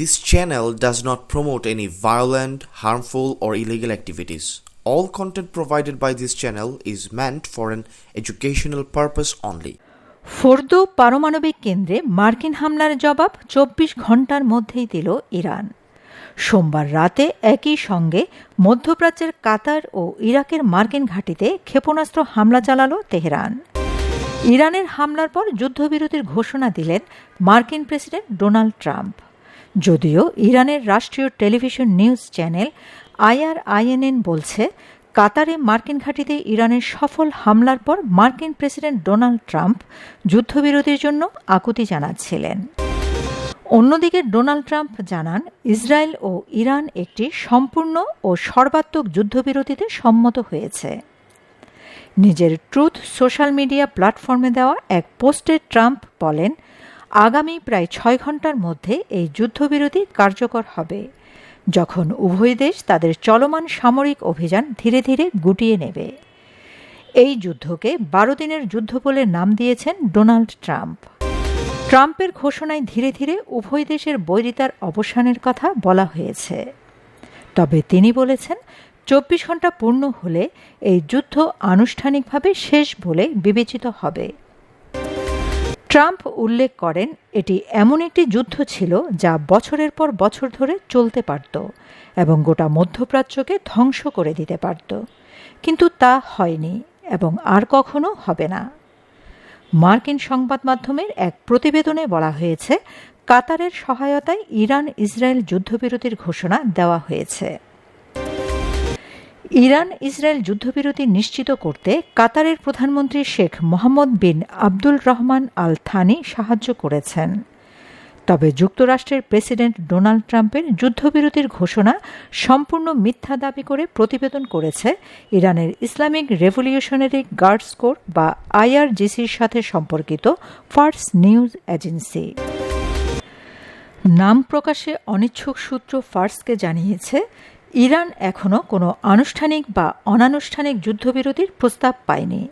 This channel does not promote any violent, harmful, or illegal activities. All content provided by this channel is meant for an educational purpose only. Fordow পারমাণবিক কেন্দ্রে মার্কিন হামলার জবাব চব্বিশ ঘণ্টার মধ্যেই দিল ইরান সোমবার রাতে একই সঙ্গে মধ্যপ্রাচ্যের কাতার ও ইরাকের মার্কিন ঘাঁটিতে ক্ষেপণাস্ত্র হামলা চালালো তেহরান ইরানের হামলার পর যুদ্ধবিরতির ঘোষণা দিলেন মার্কিন প্রেসিডেন্ট ডোনাল্ড ট্রাম্প যদিও ইরানের রাষ্ট্রীয় টেলিভিশন নিউজ চ্যানেল আইআরআইএনএন বলছে, কাতারে মার্কিন ঘাঁটিতে ইরানের সফল হামলার পর মার্কিন প্রেসিডেন্ট ডোনাল্ড ট্রাম্প যুদ্ধবিরতির জন্য আকুতি জানাচ্ছিলেন। অন্যদিকে ডোনাল্ড ট্রাম্প জানান, ইসরায়েল ও ইরান একটি সম্পূর্ণ ও সর্বাত্মক যুদ্ধবিরতিতে সম্মত হয়েছে। নিজের ট্রুথ সোশ্যাল মিডিয়া প্ল্যাটফর্মে দেওয়া এক পোস্টে ট্রাম্প বলেন আগামী প্রায় ছয় ঘণ্টার মধ্যে এই যুদ্ধবিরতি কার্যকর হবে। যখন উভয় দেশ তাদের চলমান সামরিক অভিযান ধীরে ধীরে গুটিয়ে নেবে। এই যুদ্ধকে বারো দিনের যুদ্ধ বলে নাম দিয়েছেন ডোনাল্ড ট্রাম্প। ট্রাম্পের ঘোষণায় ধীরে ধীরে উভয় দেশের বৈরিতার অবসানের কথা বলা হয়েছে। তবে তিনি বলেছেন, চব্বিশ ঘণ্টা পূর্ণ হলে এই যুদ্ধ আনুষ্ঠানিকভাবে শেষ বলে বিবেচিত হবে। ট্রাম্প উল্লেখ করেন, এটি এমন একটি যুদ্ধ ছিল যা বছরের পর বছর ধরে চলতে পারত এবং গোটা মধ্যপ্রাচ্যকে ধ্বংস করে দিতে পারত। কিন্তু তা হয়নি এবং আর কখনো হবে না। মার্কিন সংবাদ মাধ্যমের এক প্রতিবেদনে বলা হয়েছে, কাতারের সহায়তায় ইরান ইসরায়েল যুদ্ধবিরতির ঘোষণা দেওয়া হয়েছে। ইরান ইসরায়েল যুদ্ধবিরতি নিশ্চিত করতে কাতারের প্রধানমন্ত্রী Sheikh Mohammed bin Abdul Rahman Al Thani সাহায্য করেছেন। তবে যুক্তরাষ্ট্রের প্রেসিডেন্ট ডোনাল্ড ট্রাম্পের যুদ্ধবিরতির ঘোষণা সম্পূর্ণ মিথ্যা দাবি করে প্রতিবেদন করেছে ইরানের ইসলামিক রেভলিউশনারি গার্ডস কোর বা আইআরজিসির সাথে সম্পর্কিত ফার্স নিউজ এজেন্সি। নাম প্রকাশে অনিচ্ছুক সূত্র ফার্সকে জানিয়েছে ইরান এখনও কোনো আনুষ্ঠানিক বা অনানুষ্ঠানিক যুদ্ধবিরতির প্রস্তাব পায়নি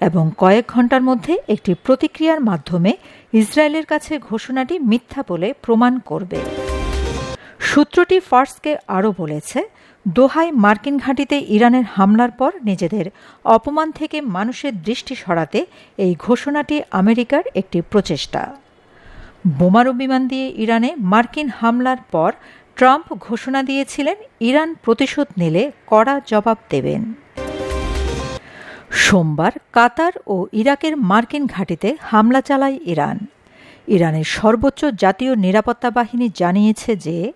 এবং কয়েক ঘণ্টার মধ্যে একটি প্রতিক্রিয়ার মাধ্যমে ইসরায়েলের কাছে ঘোষণাটি মিথ্যা বলে প্রমাণ করবে। সূত্রটি ফার্সকে আরও বলেছে, দোহায় মার্কিন ঘাঁটিতে ইরানের হামলার পর নিজেদের অপমান থেকে মানুষের দৃষ্টি সরাতে এই ঘোষণাটি আমেরিকার একটি প্রচেষ্টা। বোমারু বিমান দিয়ে ইরানে মার্কিন হামলার পর ট্রাম্প ঘোষণা দিয়েছিলেন, ইরান প্রতিশোধ নিলে কড়া জবাব দেবেন। সোমবার কাতার ও ইরাকের মার্কিন ঘাঁটিতে হামলা চালায় ইরান। ইরানের সর্বোচ্চ জাতীয় নিরাপত্তা বাহিনী জানিয়েছে যে,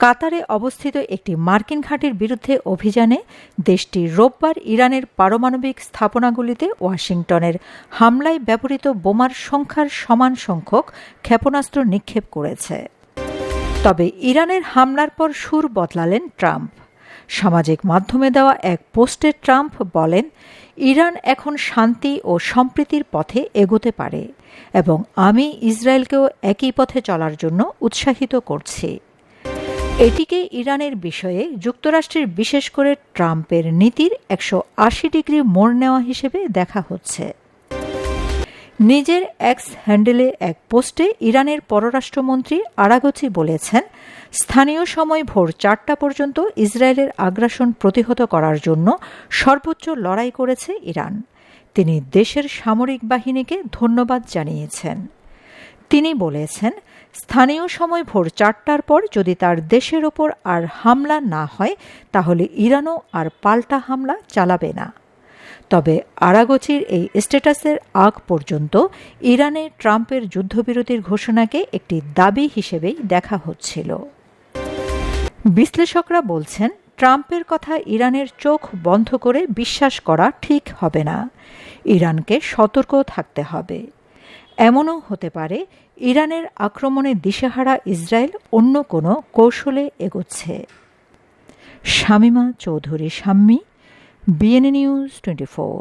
কাতারে অবস্থিত একটি মার্কিন ঘাঁটির বিরুদ্ধে অভিযানে দেশটি রোববার ইরানের পারমাণবিক স্থাপনাগুলিতে ওয়াশিংটনের হামলায় ব্যবহৃত বোমার সংখ্যার সমান সংখ্যক ক্ষেপণাস্ত্র নিক্ষেপ করেছে। তবে ইরানের হামলার পর সুর বদলালেন ট্রাম্প। সামাজিক মাধ্যমে দেওয়া এক পোস্টে ট্রাম্প বলেন, ইরান এখন শান্তি ও সম্প্রীতির পথে এগোতে পারে এবং আমি ইসরায়েলকেও একই পথে চলার জন্য উৎসাহিত করছি। এটিকে ইরানের বিষয়ে যুক্তরাষ্ট্রের বিশেষ করে ট্রাম্পের নীতির একশো আশি ডিগ্রি মোড় নেওয়া হিসেবে দেখা হচ্ছে। নিজের এক্স হ্যান্ডেলে এক পোস্টে ইরানের পররাষ্ট্রমন্ত্রী আরাগচি বলেছেন, স্থানীয় সময় ভোর চারটা পর্যন্ত ইসরায়েলের আগ্রাসন প্রতিহত করার জন্য সর্বোচ্চ লড়াই করেছে ইরান। তিনি দেশের সামরিক বাহিনীকে ধন্যবাদ জানিয়েছেন। তিনি বলেছেন, স্থানীয় সময় ভোর চারটার পর যদি তার দেশের ওপর আর হামলা না হয়, তাহলে ইরানও আর পাল্টা হামলা চালাবে না। তবে আরাগচির এই স্ট্যাটাসের আগ পর্যন্ত ইরানে ট্রাম্পের যুদ্ধবিরতির ঘোষণাকে একটি দাবি হিসেবেই দেখা হচ্ছিল। বিশ্লেষকরা বলছেন, ট্রাম্পের কথা ইরানের চোখ বন্ধ করে বিশ্বাস করা ঠিক হবে না। ইরানকে সতর্ক থাকতে হবে। এমনও হতে পারে, ইরানের আক্রমণে দিশেহারা ইসরায়েল অন্য কোনো কৌশলে এগোচ্ছে। Shamima Chowdhury Shammi BNA news twenty four